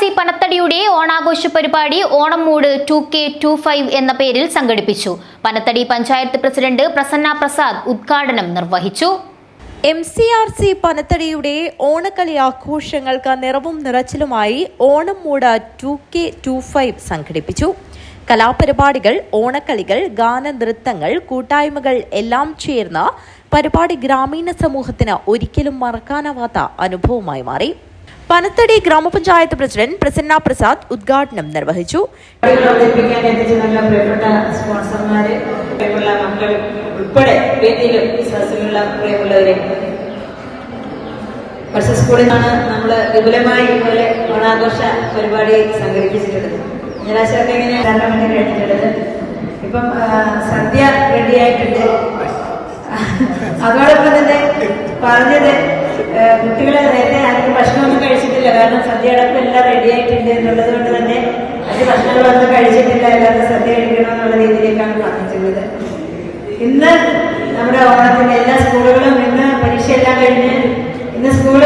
C പനത്തടിയുടെ ഓണാഘോഷ പരിപാടി ഓണം മൂട് ടു കെ ടു ഫൈവ് എന്ന പേരിൽ സംഘടിപ്പിച്ചു. പനത്തടി പഞ്ചായത്ത് പ്രസിഡന്റ് പ്രസന്ന പ്രസാദ് ഉദ്ഘാടനം നിർവഹിച്ചു. എം സി ആർ സി പനത്തടിയുടെ ഓണക്കളി ആഘോഷങ്ങൾക്ക് നിറവും നിറച്ചിലുമായി Onam mood two K two five സംഘടിപ്പിച്ചു. കലാപരിപാടികൾ ഓണക്കളികൾ ഗാനനൃത്തങ്ങൾ കൂട്ടായ്മകൾ എല്ലാം ചേർന്ന പരിപാടി ഗ്രാമീണ സമൂഹത്തിന് ഒരിക്കലും മറക്കാനാവാത്ത അനുഭവമായി മാറി. പനത്തടി ഗ്രാമപഞ്ചായത്ത് പ്രസിഡന്റ് പ്രസന്ന പ്രസാദ് ഉദ്ഘാടനം നിർവഹിച്ചു. ഉൾപ്പെടെ വേദിയിലും സദസ്സിലുള്ള പ്രിയമുള്ളവരെ. സ്കൂളിൽ നിന്നാണ് നമ്മൾ വിപുലമായി ഇതുപോലെ ഓണാഘോഷ പരിപാടി സംഘടിപ്പിച്ചിട്ടുള്ളത്. ജലാശയമൊക്കെ ഇങ്ങനെ രണ്ടാം മണി കഴിഞ്ഞിട്ടുള്ളത്. ഇപ്പം സദ്യ റെഡിയായിട്ടുണ്ട് അതോടൊപ്പം തന്നെ പറഞ്ഞത് കുട്ടികളെ നേരത്തെ ആർക്കും കഴിച്ചിട്ടില്ല കാരണം എല്ലാം എല്ലാം റെഡിയായിട്ടുണ്ട് എന്നുള്ളത് കൊണ്ട് തന്നെ അത് ഭക്ഷണങ്ങളൊന്നും കഴിച്ചിട്ടില്ല. എല്ലാവരും സദ്യ കഴിക്കണം എന്നുള്ള രീതിയിലേക്കാണ് പറഞ്ഞിട്ടുള്ളത് ഇന്ന് നമ്മുടെ ഓണത്തിന്റെ എല്ലാ സ്കൂളുകളും ഇന്ന് പരീക്ഷയെല്ലാം കഴിഞ്ഞ് ഇന്ന് സ്കൂൾ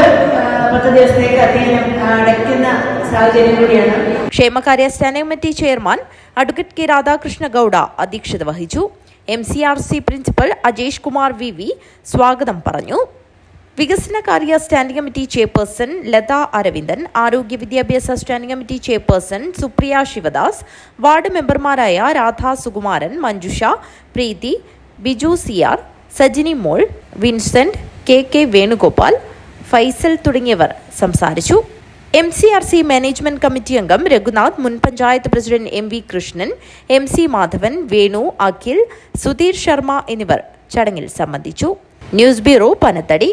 പത്ത് ദിവസത്തേക്ക് അധ്യയനം അടയ്ക്കുന്ന കൂടിയാണ്. ക്ഷേമകാര്യ standing committee chairman advocate K Radhakrishna Gowda അധ്യക്ഷത വഹിച്ചു. M C R C principal Ajesh Kumar V V സ്വാഗതം പറഞ്ഞു. വികസനകാര്യ standing committee chairperson Latha Aravindan ആരോഗ്യ വിദ്യാഭ്യാസ standing committee chairperson Supriya Sivadas ward മെമ്പർമാരായ Radha Sukumaran Manjusha Preethi Biju Siyar Sajini Mol Vincent K K Venugopal Faisal തുടങ്ങിയവർ സംസാരിച്ചു. M C R C management committee അംഗം രഘുനാഥ് മുൻ panchayat president M V Krishnan M C Madhavan Venu Akhil Sudheer Sharma എന്നിവർ ചടങ്ങിൽ സംബന്ധിച്ചു. News bureau Panathady.